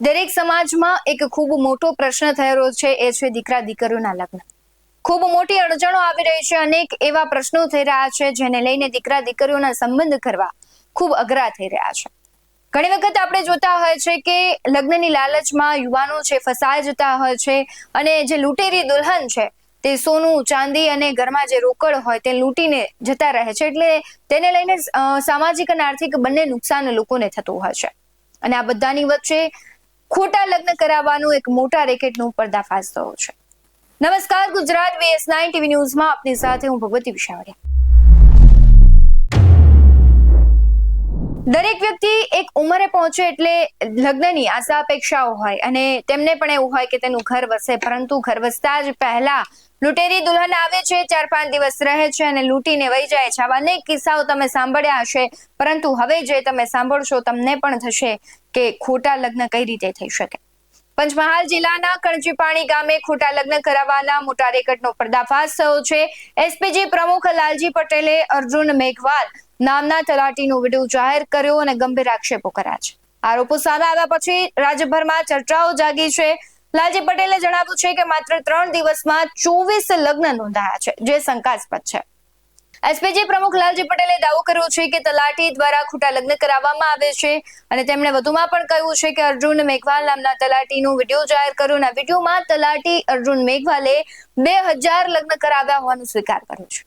દરેક સમાજમાં એક ખૂબ મોટો પ્રશ્ન થયેલો છે, એ છે દીકરા દીકરીઓના લગ્ન. ખૂબ મોટી અડચણો આવી રહી છે, અનેક એવા પ્રશ્નો થઈ રહ્યા છે, જેને લઈને દીકરા દીકરીઓના સંબંધ કરવા ખૂબ અઘરા થઈ રહ્યા છે. ઘણી વખત આપણે જોતા હોય છે કે લગ્નની લાલચમાં યુવાનો છે ફસાઈ જતા હોય છે અને જે લૂંટેરી દુલ્હન છે તે સોનું, ચાંદી અને ઘરમાં જે રોકડ હોય તે લૂંટીને જતા રહે છે, એટલે તેને લઈને સામાજિક અને આર્થિક બંને નુકસાન લોકોને થતું હોય છે. અને આ બધાની વચ્ચે ખોટા લગ્ન કરાવવાનું એક મોટા રેકેટનું પર્દાફાશ થયો છે. નમસ્કાર, ગુજરાત વીએસ નાઇન ટીવી ન્યૂઝમાં આપની સાથે હું ભગવતી વિશાવડિયા દરેક વ્યક્તિ એક ઉંમરે પહોંચે એટલે લગ્નની આશા અપેક્ષાઓ હોય અને તેમને પણ એવું હોય કે તેનું ઘર વસે, પરંતુ ઘર વસતા જ પહેલા લૂંટેરી દુલ્હન આવે છે, ચાર પાંચ દિવસ રહે છે અને લૂંટીને વહી જાય છે. આવા અનેક કિસ્સાઓ તમે સાંભળ્યા હશે, પરંતુ હવે જે તમે સાંભળશો તમને પણ થશે કે ખોટા લગ્ન કઈ રીતે થઈ શકે. પંચમહાલ જિલ્લાના કણજીપાણી ગામે ખોટા લગ્ન કરાવવાના મોટા રેકટનો પર્દાફાશ થયો છે. એસપીજી પ્રમુખ લાલજી પટેલે અર્જુન મેઘવાલ નામના તલાટીનો વીડિયો જાહેર કર્યો અને ગંભીર આક્ષેપો કર્યા છે. આરોપો સામે આવ્યા પછી રાજ્યભરમાં ચર્ચાઓ જાગી છે. લાલજી પટેલે જણાવ્યું છે કે માત્ર ત્રણ દિવસમાં ચોવીસ લગ્ન નોંધાયા છે, જે શંકાસ્પદ છે. એસપીજી પ્રમુખ લાલજી પટેલે દાવો કર્યો છે કે તલાટી દ્વારા ખોટા લગ્ન કરાવવામાં આવે છે અને તેમણે વધુમાં પણ કહ્યું છે કે અર્જુન મેઘવાલ નામના તલાટીનો વીડિયો જાહેર કર્યો અને વિડીયોમાં તલાટી અર્જુન મેઘવાલે બે હજાર લગ્ન કરાવ્યા હોવાનું સ્વીકાર કર્યો છે.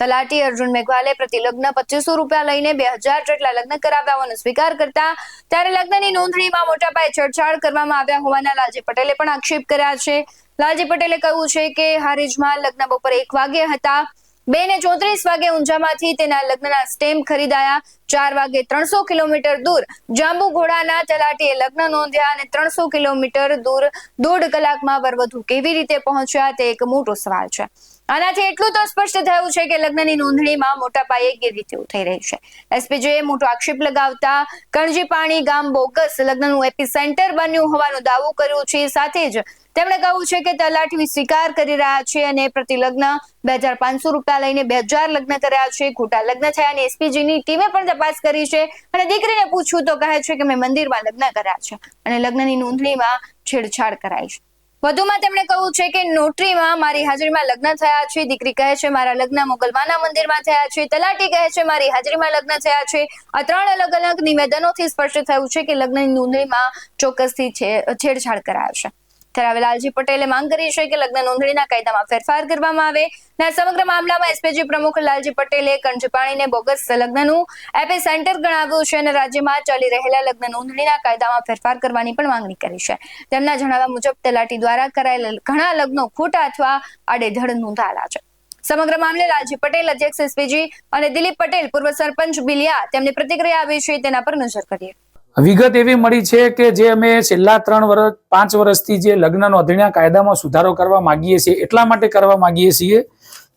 તલાટી અર્જુન મેઘવાલે પ્રતિ લગ્ન પચીસો રૂપિયા લઈને બે હજાર જેટલા લગ્ન કરાવ્યાનો સ્વીકાર કરતા ત્યારે લગ્નની નોંધણીમાં મોટા પાયે છેડછાડ કરવામાં આવ્યા હોવાના લાલજી પટેલે પણ આક્ષેપ કર્યા છે. લાલજી પટેલે કહ્યું છે કે હારીજમાં લગ્ન બપોરે એક વાગે હતા. બે ને ચોત્રીસ વાગે ઊંઝામાંથી તેના લગ્નના સ્ટેમ ખરીદાયા. ચાર વાગે ત્રણસો કિલોમીટર દૂર જાંબુ ઘોડાના તલાટીએ લગ્ન નોંધ્યા અને ત્રણસો કિલોમીટર દૂર દોઢ કલાકમાં વરવધુ કેવી રીતે પહોંચ્યા તે એક મોટો સવાલ છે. આનાથી એટલું તો સ્પષ્ટ થયું છે કે લગ્નની નોંધણીમાં મોટા પાયે ગેરરીતિઓ થઈ રહી છે. એસપીજીએ મોટો આક્ષેપ લગાવતા કણજીપાણી ગામ બોગસ લગ્નનું એપી સેન્ટર બન્યું હોવાનો દાવો કર્યો છે. સાથે જ તેમણે કહ્યું છે કે તલાટી સ્વીકાર કરી રહ્યા છે અને પ્રતિ લગ્ન બે હજાર પાંચસો રૂપિયા લઈને બે હજાર લગ્ન કર્યા છે. ખોટા લગ્ન થયા અને એસપીજીની ટીમે પણ તપાસ કરી છે. અને દીકરીને પૂછ્યું તો કહે છે કે મેં મંદિરમાં લગ્ન કર્યા છે અને લગ્નની નોંધણીમાં છેડછાડ કરાઈ છે. વધુમાં તેમણે કહ્યું છે કે નોટરીમાં મારી હાજરીમાં લગ્ન થયા છે, દીકરી કહે છે, મારા લગ્ન મોગલમાના મંદિરમાં થયા છે, તલાટી કહે છે, મારી હાજરીમાં લગ્ન થયા છે. આ ત્રણ અલગ અલગ નિવેદનોથી સ્પષ્ટ થયું છે કે લગ્નની નોંધણીમાં ચોક્કસથી છેડછાડ કરાયો છે. ત્યારે લાલજી પટેલે માંગ કરી છે કે લગ્ન નોંધણીના કાયદામાં ફેરફાર કરવામાં આવે. અને સમગ્ર મામલામાં એસપીજી પ્રમુખ લાલજી પટેલે કંજપાણીને બોગસ લગ્નનું એપી સેન્ટર ગણાવ્યું છે અને રાજ્યમાં ચાલી રહેલા લગ્ન નોંધણીના કાયદામાં ફેરફાર કરવાની પણ માંગણી કરી છે. તેમના જણાવ્યા મુજબ તલાટી દ્વારા કરાયેલ ઘણા લગ્નો ખોટા અથવા આડેધડ નોંધાયેલા છે. સમગ્ર મામલે લાલજી પટેલ અધ્યક્ષ એસપીજી અને દિલીપ પટેલ પૂર્વ સરપંચ બિલિયા તેમની પ્રતિક્રિયા આવી છે. તેના પર નજર કરીએ. વિગત એવી મળી છે કે જે અમે છેલ્લા ત્રણ વર્ષ પાંચ વર્ષથી જે લગ્ન નોંધણીના કાયદામાં સુધારો કરવા માંગીએ છીએ, એટલા માટે કરવા માંગીએ છીએ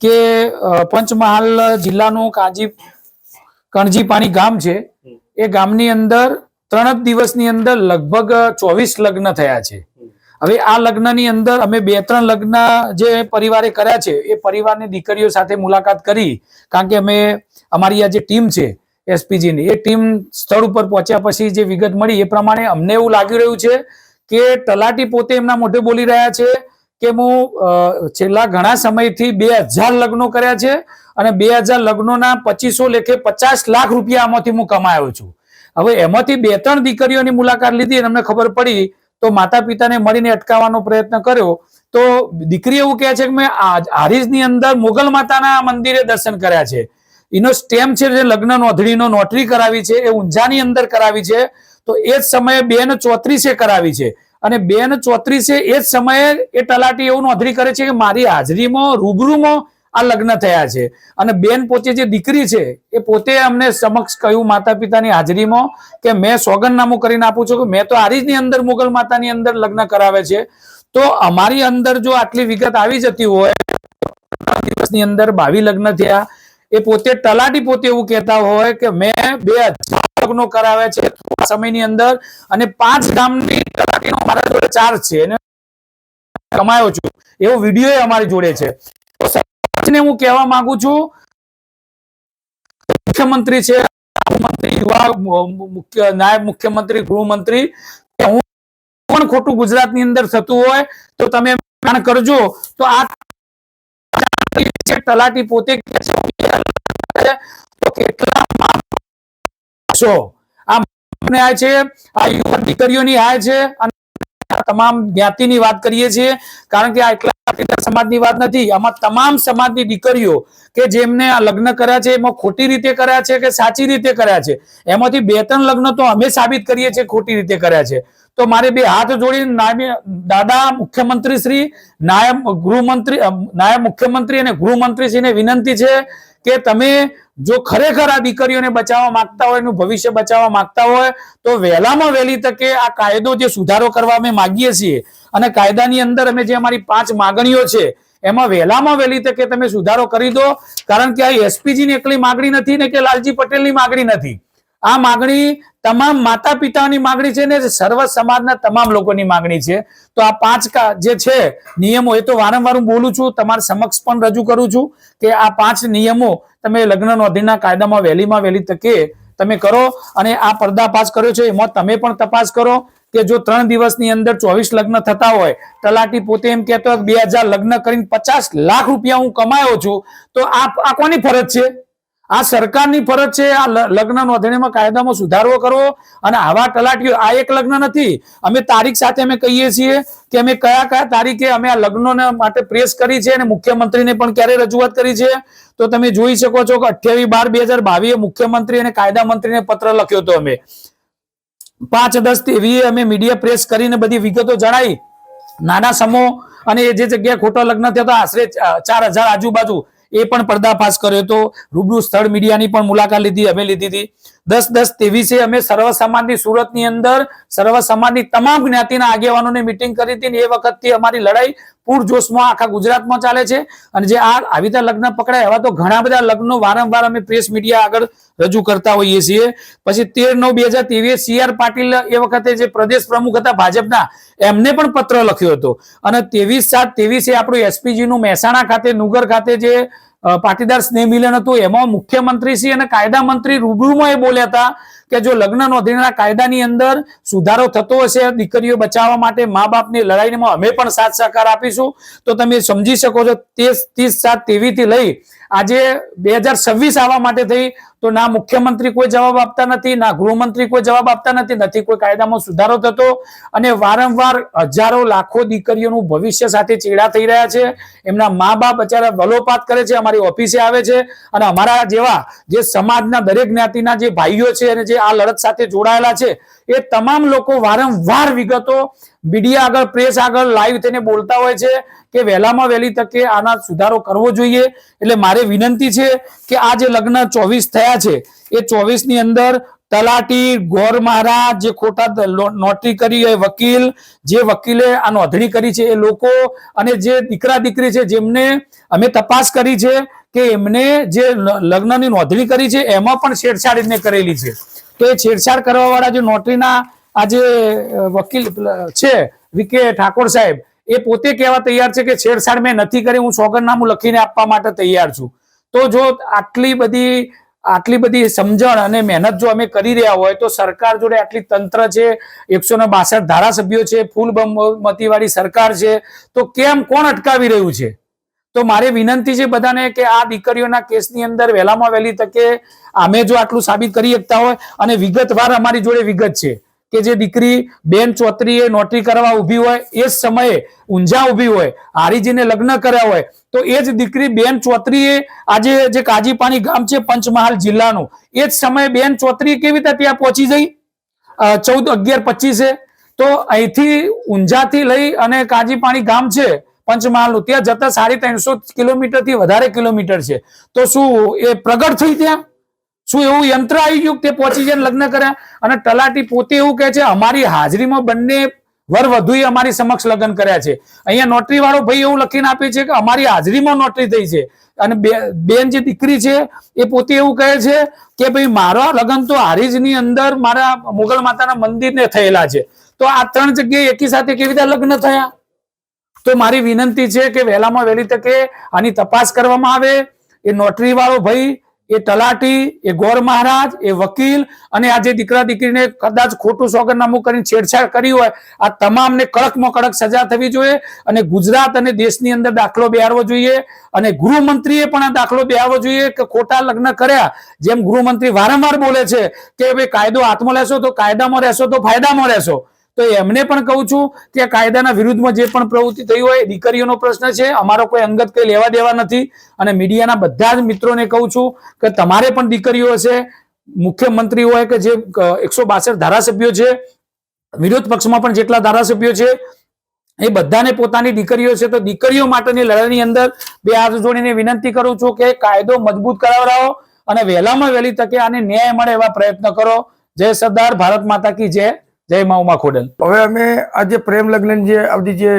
કે પંચમહાલ જિલ્લાનું કાજી, કણજીપાણી ગામ છે. એ ગામની અંદર ત્રણ જ દિવસની અંદર લગભગ ચોવીસ લગ્ન થયા છે. હવે આ લગ્નની અંદર અમે બે ત્રણ લગ્ન જે પરિવારે કર્યા છે, એ પરિવારની દીકરીઓ સાથે મુલાકાત કરી, કારણ કે અમે, અમારી આ જે ટીમ છે એસપીજી ની એ ટીમ સ્થળ ઉપર પહોંચ્યા પછી જે વિગત મળી એ પ્રમાણે અમને એવું લાગી રહ્યું છે કે તલાટી પોતે એમના મોઢે બોલી રહ્યા છે કે હું છેલ્લા ઘણા સમયથી બે હજાર લગ્નો કર્યા છે અને બે હજાર લગ્નોના પચીસો લેખે પચાસ લાખ રૂપિયા આમાંથી હું કમાયો છું. હવે એમાંથી બે ત્રણ દીકરીઓની મુલાકાત લીધી અને અમને ખબર પડી તો માતા પિતાને મળીને અટકાવવાનો પ્રયત્ન કર્યો. તો દીકરી એવું કહે છે કે મેં હારીજની અંદર મોગલ માતાના મંદિરે દર્શન કર્યા છે. એનો સ્ટેમ છે જે લગ્ન નોંધણીનો નોટરી કરાવી છે, એ ઊંઝાની અંદર કરાવી છે, તો એ જ સમયે બેન ચોત્રીસે કરાવી છે. અને બેન ચોત્રીસે એ જ સમયે એ તલાટી એવું નોંધણી કરે છે કે મારી હાજરીમાં, રૂબરૂમાં આ લગ્ન થયા છે. અને બેન પોતે જે દીકરી છે, એ પોતે અમને સમક્ષ કહ્યું માતા પિતાની હાજરીમાં કે મેં સોગંદનામું કરીને આપું છું કે મેં તો આરીજની અંદર મુગલ માતાની અંદર લગ્ન કરાવે છે. તો અમારી અંદર જો આટલી વિગત આવી જતી હોય દિવસની અંદર બાવી લગ્ન થયા એ પોતે તલાટી પોતે એવું કહેતા હોય કે મેં બે લગ્નો કરાવ્યા છે. સમયની અંદર અને પાંચ ગામની તલાટીનો મારા જોડે ચાર્જ છે. અને કમાયો છું. એવો વીડિયો અમારી જોડે છે. સરપંચને હું કહેવા માંગુ છું, મુખ્યમંત્રી છે મંત્રી યુવા, મુખ્ય, નાયબ મુખ્યમંત્રી, ગૃહમંત્રી, હું ખોટું ગુજરાતની અંદર થતું હોય તો તમે કરજો. તો આ તલાટી પોતે તો કેટલા આ છે, આ યુવા દીકરીઓની આ છે, અને તમામ જ્ઞાતિની વાત કરીએ છીએ, કારણ કે આ પાટીદાર સમાજની વાત નથી. આમાં તમામ સમાજની દીકરીઓ કે જેમને આ લગ્ન કર્યા છે, એમાં ખોટી રીતે કર્યા છે કે સાચી રીતે કર્યા છે? એમાંથી બે ત્રણ લગ્ન તો અમે સાબિત કરીએ છીએ ખોટી રીતે કર્યા છે. તો મારે બે હાથ જોડીને દાદા મુખ્યમંત્રી શ્રી, નાયબ ગૃહમંત્રી નાયબ મુખ્યમંત્રી અને ગૃહમંત્રીશ્રીને વિનંતી છે કે તમે જો ખરેખર આ દીકરીઓને બચાવવા માંગતા હોય, એનું ભવિષ્ય બચાવવા માંગતા હોય, તો વહેલામાં વહેલી તકે આ કાયદો જે સુધારો કરવા અમે માગીએ છીએ અને કાયદાની અંદર અમે જે અમારી પાંચ માગણીઓ છે, એમાં વહેલામાં વહેલી તકે તમે સુધારો કરી દો, કારણ કે આ એસપીજી ની એકલી માગણી નથી ને કે લાલજી પટેલની માગણી નથી. આ માગણી તમામ માતા પિતાની માગણી છે ને સર્વ સમાજના તમામ લોકોની માગણી છે. તો આ પાંચ જે છે નિયમો, એ તો વારંવાર હું બોલું છું, તમારા સમક્ષ પણ રજૂ કરું છું કે આ પાંચ નિયમો તમે લગ્ન નોંધણીના કાયદામાં વહેલીમાં વહેલી તકે તમે કરો અને આ પર્દાફાશ કર્યો છે, એમાં તમે પણ તપાસ કરો. કે જો ત્રણ દિવસની અંદર ચોવીસ લગ્ન થતા હોય, તલાટી પોતે એમ કહેતો હોય બે હજાર લગ્ન કરીને પચાસ લાખ રૂપિયા હું કમાયો છું, તો આ કોની ફરજ છે? આ સરકારની ફરજ છે, આ લગ્ન નોંધણીમાં કાયદામાં સુધારો કરવો અને આવા તલાટીઓ આ એક લગ્ન નથી. અમે તારીખ સાથે અમે કહીએ છીએ કે અમે કયા કયા તારીખે અમે આ લગ્નોને માટે પ્રેસ કરી છે અને મુખ્યમંત્રીને પણ ક્યારે રજૂઆત કરી છે? તો તમે જોઈ શકો છો કે અઠ્યાવીસ બાર બે હજાર બાવીસ મુખ્યમંત્રી અને કાયદા મંત્રીને પત્ર લખ્યો હતો અમે. પાંચ, દસ તેવી અમે મીડિયા પ્રેસ કરીને બધી વિગતો જણાવી નાના સમૂહ અને જે જગ્યાએ ખોટા લગ્ન થયા હતા આશરે ચાર હજાર આજુબાજુ એ પણ પર્દાફાશ કર્યો હતો. રૂબરૂ સ્થળ મીડિયાની પણ મુલાકાત લીધી, અમે લીધી હતી. દસ દસ ત્રેવીસે અમે સર્વ સમાજની સુરતની અંદર સર્વ સમાજની તમામ જ્ઞાતિના આગેવાનોને મિટિંગ કરી હતી એ વખતથી અમારી લડાઈ પૂરજોશમાં આખા ગુજરાતમાં ચાલે છે. અને જે આ આવી રીતે લગ્ન પકડાય એવા તો ઘણા બધા લગ્નો વારંવાર અમે પ્રેસ મીડિયા આગળ રજૂ કરતા હોઈએ છીએ. પછી તેર નવ બે હજાર ત્રેવીસ સી આર પાટીલ એ વખતે જે પ્રદેશ પ્રમુખ હતા ભાજપના, એમને પણ પત્ર લખ્યો હતો. અને ત્રેવીસ સાત ત્રેવીસે આપણું એસપીજી નું મહેસાણા ખાતે, નુગર ખાતે જે પાટીદાર સ્નેહ મિલન હતું. એમાં મુખ્યમંત્રી શ્રી અને કાયદા મંત્રી રૂબરૂમાં એ બોલ્યા હતા કે જો લગ્ન નોંધણીના કાયદાની અંદર સુધારો થતો હશે, દીકરીઓ બચાવવા માટે મા બાપની લડાઈમાં અમે પણ સાથ સહકાર આપીશું. તો તમે સમજી શકો છો, ત્રીસ સાત તેવીથી લઈ આજે બે હજાર છવ્વીસ આવવા માટે થઈ, તો ના મુખ્યમંત્રી કોઈ જવાબ આપતા નથી, ના ગૃહમંત્રી કોઈ જવાબ આપતા નથી નથી કોઈ કાયદામાં સુધારો થતો. અને વારંવાર હજારો, લાખો દીકરીઓનું ભવિષ્ય સાથે ચેડા થઈ રહ્યા છે. એમના મા બાપ અત્યારે વલોપાત કરે છે, અમારી ઓફિસે આવે છે. અને અમારા જેવા જે સમાજના દરેક જ્ઞાતિના જે ભાઈઓ છે અને જે આ લડત સાથે જોડાયેલા છે. એ તમામ લોકો વારંવાર વિગતો મીડિયા આગળ, પ્રેસ આગળ લાઈવ તેને બોલતા હોય છે કે વહેલામાં વહેલી તકે આના સુધારો કરવો જોઈએ. એટલે મારે વિનંતી છે કે આ જે લગ્ન ચોવીસ થયા છે, એ ચોવીસની અંદર તલાટી, ગોર મહારાજ, જે ખોટા નોટરી કરી એ વકીલ, જે વકીલે આ નોંધણી કરી છે એ લોકો અને જે દીકરા દીકરી છે જેમને અમે તપાસ કરી છે કે એમને જે લગ્નની નોંધણી કરી છે, એમાં પણ છેડછાડ એમને કરેલી છે. એ છેડછાડ કરવા વાળા જે નોટરીના આ જે વકીલ છે વિકે ઠાકોર સાહેબ, એ પોતે કહેવા તૈયાર છે કે છેડછાડ મેં નથી કરી, હું સોગંદનામું લખીને આપવા માટે તૈયાર છું. તો જો આટલી બધી આટલી બધી સમજણ અને મહેનત જો અમે કરી રહ્યા હોય, તો સરકાર જોડે આટલી તંત્ર છે, એકસો ને બાસઠ ધારાસભ્યો છે ફૂલ બહુમતી વાળી સરકાર છે, તો કેમ કોણ અટકાવી રહ્યું છે? તો મારે વિનંતી છે બધાને કે આ દીકરીઓના કેસની અંદર વહેલામાં વહેલી તકે અમે જો આટલું સાબિત કરી શકતા હોય અને વિગતવાર અમારી જોડે વિગત છે કે જે દીકરી બેન ચોતરીએ નોટરી કરવા ઊભી હોય, એ જ સમયે ઊંઝા ઊભી હોય, હારીજીને લગ્ન કર્યા હોય, તો એ જ દીકરી બેન ચોતરીએ આજે જે કાજીપાણી ગામ છે પંચમહાલ જિલ્લાનું, એ જ સમયે બેન ચોતરી કેવી રીતે ત્યાં પહોંચી જઈ? ચૌદ અગિયાર પચીસે. તો અહીંથી ઊંઝાથી લઈ અને કાજીપાણી ગામ છે પંચમહાલનું. ત્યાં જતા સાડી ત્રણસો કિલોમીટરથી વધારે કિલોમીટર છે. તો શું એ પ્રગટ થઈ ત્યાં? શું એવું યંત્ર આવી ગયું તે પહોંચી જઈને લગ્ન કર્યા? અને તલાટી પોતે એવું કહે છે, અમારી હાજરીમાં બંને વર વધુએ અમારી સમક્ષ લગ્ન કર્યા છે. અહીંયા નોટરી વાળો ભાઈ એવું લખીને આપે છે કે અમારી હાજરીમાં નોટરી થઈ છે. અને બેન જે દીકરી છે, એ પોતે એવું કહે છે કે ભાઈ, મારા લગ્ન તો હારીજની અંદર મારા મુગલ માતાના મંદિરને થયેલા છે. તો આ ત્રણ જગ્યાએ એકી સાથે કેવી રીતે લગ્ન થયા? તો મારી વિનંતી છે કે વહેલામાં વહેલી તકે આની તપાસ કરવામાં આવે. એ નોટરી વાળો ભાઈ, એ તલાટી, એ ગોર મહારાજ, એ વકીલ અને આ જે દીકરા દીકરીને કદાચ ખોટું સોગંદનામું કરીને છેડછાડ કરી હોય, આ તમામને કડકમાં કડક સજા થવી જોઈએ અને ગુજરાત અને દેશની અંદર દાખલો બેહારવો જોઈએ અને ગૃહમંત્રીએ પણ આ દાખલો બેહારવો જોઈએ કે ખોટા લગ્ન કર્યા. જેમ ગૃહમંત્રી વારંવાર બોલે છે કે ભાઈ કાયદો હાથમાં લેશો તો કાયદામાં રહેશો તો ફાયદામાં રહેશો. તો એમને પણ કહું છું કે કાયદાના વિરુદ્ધમાં જે પણ પ્રવૃત્તિ થઈ હોય, દીકરીઓનો પ્રશ્ન છે, અમારો કોઈ અંગત કંઈ લેવા દેવા નથી. અને મીડિયાના બધા જ મિત્રોને કહું છું કે તમારે પણ દીકરીઓ હશે, મુખ્યમંત્રી હોય કે જે એકસો બાસઠ ધારાસભ્યો છે, વિરોધ પક્ષમાં પણ જેટલા ધારાસભ્યો છે, એ બધાને પોતાની દીકરીઓ છે, તો દીકરીઓ માટેની લડાઈની અંદર બે હાથ જોડીને વિનંતી કરું છું કે કાયદો મજબૂત કરાવડાવો અને વહેલામાં વહેલી તકે આને ન્યાય મળે એવા પ્રયત્ન કરો. જય સરદાર, ભારત માતા કી જય. જય મા ઉમા ખોડલ. હવે અમે આજે પ્રેમ લગ્ન જે આ જે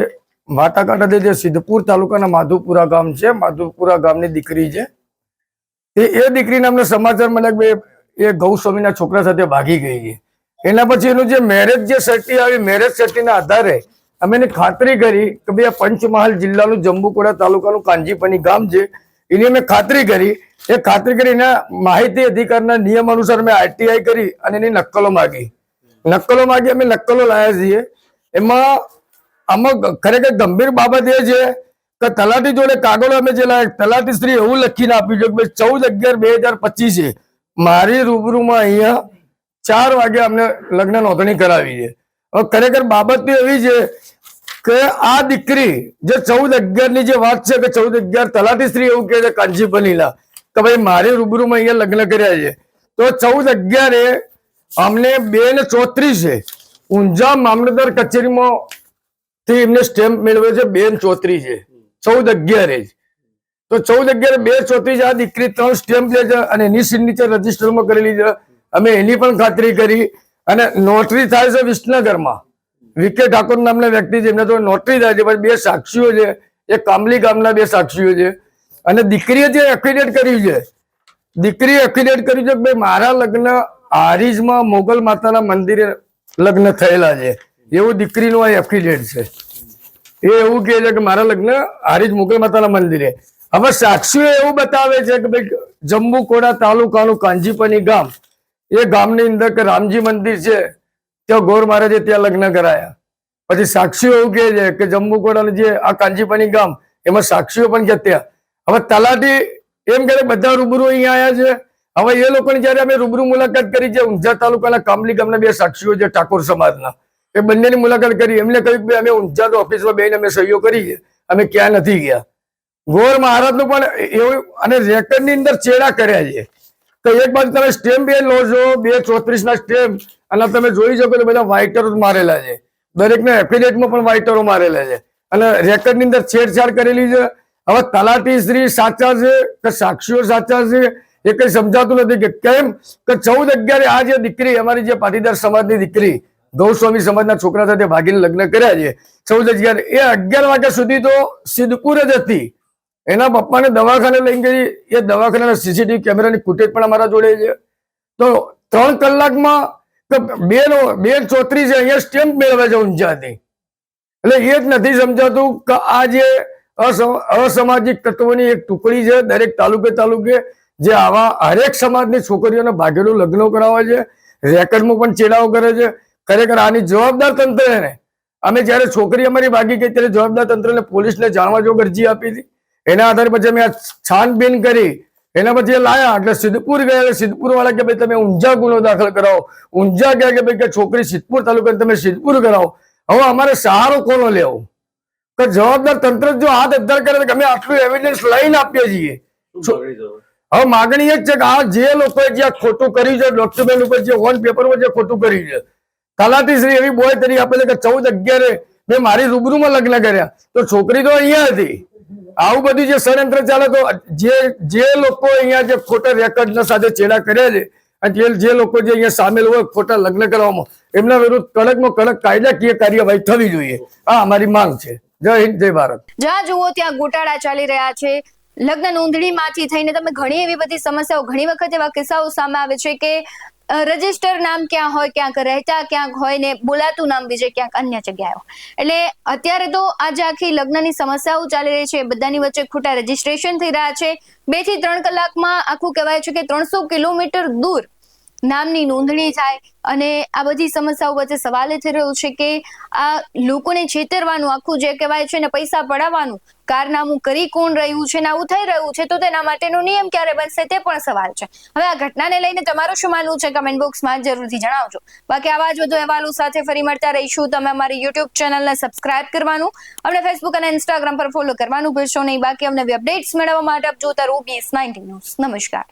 માતા હતી જે સિદ્ધપુર તાલુકાના માધુપુરા ગામ છે, માધુપુરા ગામની દીકરી છે, એ એ દીકરીને અમને સમાચાર મળ્યા કે એ એ ગૌસ્વામીના છોકરા સાથે ભાગી ગઈ છે. એના પછી એનું જે મેરેજ જે સર્ટી આવી મેરેજ સર્ટીના આધારે અમે એની ખાતરી કરી કે ભાઈ આ પંચમહાલ જિલ્લાનું જંબુકોડા તાલુકાનું કાંજીપની ગામ છે. એની અમે ખાતરી કરી. એ ખાતરી કરી એના માહિતી અધિકારના નિયમ અનુસાર મેં આરટીઆઈ કરી અને એની નકલો માગી. નકલો માગી અમે નકલો લાયા છીએ. એમાં આમાં ખરેખર ગંભીર બાબત એ છે કે તલાટી જોડે કાગળો અમે જે લાયા, તલાટી શ્રી એવું લખીને આપ્યું છે કે ચૌદ અગિયાર બે હજાર પચીસે મારી રૂબરૂમાં અહીંયા ચાર વાગે અમને લગ્ન નોંધણી કરાવી છે. હવે ખરેખર બાબત તો એવી છે કે આ દીકરી જે ચૌદ અગિયારની જે વાત છે કે ચૌદ અગિયાર તલાટી શ્રી એવું કહે છે કાંજી બનીલા કે ભાઈ મારી રૂબરૂમાં અહીંયા લગ્ન કર્યા છે. તો ચૌદ અગિયારે અમને બે ને ચોત્રીસ ઊંઝા મામલતદાર કચેરીમાં થી એમને સ્ટેમ્પ મેળવ્યો છે બે ને ચોત્રીસ ચૌદ અગિયારે જ તો ચૌદ અગિયાર બે ચોત્રીસ આ દીકરી ત્રણ સ્ટેમ્પ લે છે અને એની સિગ્નેચર રજીસ્ટરમાં કરેલી છે. અમે એની પણ ખાતરી કરી અને નોટરી થાય છે વિસનગરમાં. વિકે ઠાકોર નામના વ્યક્તિ છે, એમને તો નોટરી થાય છે પછી બે સાક્ષીઓ છે. એ કામલી ગામના બે સાક્ષીઓ છે. અને દીકરીએ જે એફિડેટ કર્યું છે. દીકરીએ એફિડેટ કર્યું છે કે મારા લગ્ન હારીજમાં મોગલ માતાના મંદિરે લગ્ન થયેલા છે. એવું દીકરીનું આ એફિડેટ છે. એ એવું કહે છે કે મારા લગ્ન હારીજ મોગલ માતાના મંદિરે. હવે સાક્ષીઓ એવું બતાવે છે કે ભાઈ, જંબુકોડા તાલુકાનું કાંજીપની ગામ. એ ગામની અંદર કે રામજી મંદિર છે, ત્યાં ગોર મહારાજે ત્યાં લગ્ન કરાયા. પછી સાક્ષીઓ એવું કહે છે કે જંબુકોડાનું જે આ કાંજીપની ગામ, એમાં સાક્ષીઓ પણ કે ત્યાં. હવે તલાટી એમ કે બધા રૂબરૂ અહીંયા આવ્યા છે. હવે એ લોકોની જયારે અમે રૂબરૂ મુલાકાત કરી છે ઊંઝા તાલુકાના કામલી ગામના બે સાક્ષીઓ છે ઠાકોર સમાજના, એ બંનેની મુલાકાત કરી. એમને કહ્યું કે અમે ઊંઝા તો ઓફિસમાં બેને અમે સહીઓ કરી અમે ક્યાં નથી ગયા. ગોર મહારાજનું પણ એવું, અને રેકર્ડની અંદર ચેડા કર્યા છે. તો એક બાજુ તમે સ્ટેમ્પ બે લો છો, બે ચોત્રીસ ના સ્ટેમ્પ, અને તમે જોઈ શકો તો બધા વાઇટરો મારેલા છે. દરેકના એફિડેટમાં પણ વાઇટરો મારેલા છે. અને રેકર્ડની અંદર છેડછાડ કરેલી છે. હવે તલાટી શ્રી સાચા છે કે સાક્ષીઓ સાચા છે? એ કઈ સમજાતું નથી કે કેમ? કે ચૌદ અગિયારે આ જે દીકરી, અમારી જે પાટીદાર સમાજની દીકરી, ગૌસ્વામી સમાજના છોકરા સાથે ભાગીને લગ્ન કર્યા છે, ચૌદ અગિયાર, એ અગિયાર વાગ્યા સુધી તો સિદ્ધપુર જ હતી. એના પપ્પાને દવાખાને લઈ ગઈ, એ દવાખાનાના સીસીટીવી કેમેરાની ફૂટેજ પણ અમારા જોડે છે. તો ત્રણ કલાકમાં બે નો, બે ચોત્રીસ અહીંયા સ્ટેમ્પ મેળવે છે ઊંઝાથી એટલે એ જ નથી સમજાતું કે આ જે અસમ- અસામાજિક તત્વોની એક ટુકડી છે, દરેક તાલુકે તાલુકે જે આવા હરેક સમાજની છોકરીઓને ભાગેલું લગ્ન કરાવે છે, રેકર્ડમાં પણ ચેડાઓ કરે છે. ખરેખર આની જવાબદાર તંત્ર ને અમે જ્યારે છોકરી અમારી ભાગી ગઈ ત્યારે જવાબદાર તંત્રને પોલીસને જાણવા જો અરજી આપી હતી. એના આધારે પછી અમે છાનબીન કરી. એના પછી લાયા. એટલે સિદ્ધપુર ગયા એટલે સિદ્ધપુર વાળા કે ભાઈ તમે ઊંઝા ગુનો દાખલ કરાવો. ઊંઝા ગયા કે ભાઈ કે છોકરી સિદ્ધપુર તાલુકા તમે સિદ્ધપુર કરાવો. હવે અમારે સહારો કોનો લેવો? કે જવાબદાર તંત્ર જો હાથ અદ્ધર કરે અમે આટલું એવિડન્સ લઈને આપીએ છીએ. હવે માગણી એ જ છે કે આ જે લોકોએ જે ખોટું કર્યું છે ડોક્યુમેન્ટ ઉપર જે ઓન પેપરમાં જે ખોટું કર્યું છે. તલાટી શ્રી એવી બોય તરી આપે છે કે ચૌદ અગિયારે મેં મારી રૂબરૂમાં લગ્ન કર્યા. તો છોકરી તો અહીંયા હતી. આવું બધું જે ષડયંત્ર ચાલે તો જે જે લોકો અહીંયા જે ખોટા રેકર્ડ સાથે ચેડા કર્યા છે, અને જે લોકો જે અહીંયા સામેલ હોય ખોટા લગ્ન કરવામાં, એમના વિરુદ્ધ કડકમાં કડક કાયદાકીય કાર્યવાહી થવી જોઈએ. આ અમારી માંગ છે. જય હિન્દ, જય ભારત. જ્યાં જુઓ ત્યાં ગોટાળા ચાલી રહ્યા છે. લગ્ન નોંધણીમાંથી થઈને તમે ઘણી એવી બધી સમસ્યાઓ, ઘણી વખત એવા કિસ્સાઓ સામે આવે છે કે રજિસ્ટર નામ ક્યાં હોય, ક્યાંક રહેતા, ક્યાંક હોય ને બોલાતું નામ બીજે ક્યાંક અન્ય જગ્યાએ એટલે અત્યારે તો આજે આખી લગ્નની સમસ્યાઓ ચાલી રહી છે, બધાની વચ્ચે ખોટા રજીસ્ટ્રેશન થઈ રહ્યા છે. બેથી ત્રણ કલાકમાં આખું કહેવાય છે કે ત્રણસો કિલોમીટર દૂર નામની નોંધણી થાય અને આ બધી સમસ્યાઓ વચ્ચે સવાલ એ થઈ રહ્યો છે કે આ લોકોને છેતરવાનું આખું જે કહેવાય છે ને પૈસા પડાવવાનું કારનામું કરી કોણ રહ્યું છે ને આવું થઈ રહ્યું છે તો તેના માટેનો નિયમ ક્યારે બનશે તે પણ સવાલ છે. હવે આ ઘટનાને લઈને તમારું શું માનવું છે કમેન્ટ બોક્સમાં જરૂરથી જણાવજો. બાકી આવા જ વધુ અહેવાલો સાથે ફરી મળતા રહીશું. તમે અમારી યુટ્યુબ ચેનલને સબસ્ક્રાઇબ કરવાનું, અમને ફેસબુક અને ઇન્સ્ટાગ્રામ પર ફોલો કરવાનું ભૂલશો નહીં. બાકી અમને અપડેટ્સ મેળવવા માટે આપ જોતા રહો બીએસ નાઇન્ટી ન્યૂઝ નમસ્કાર.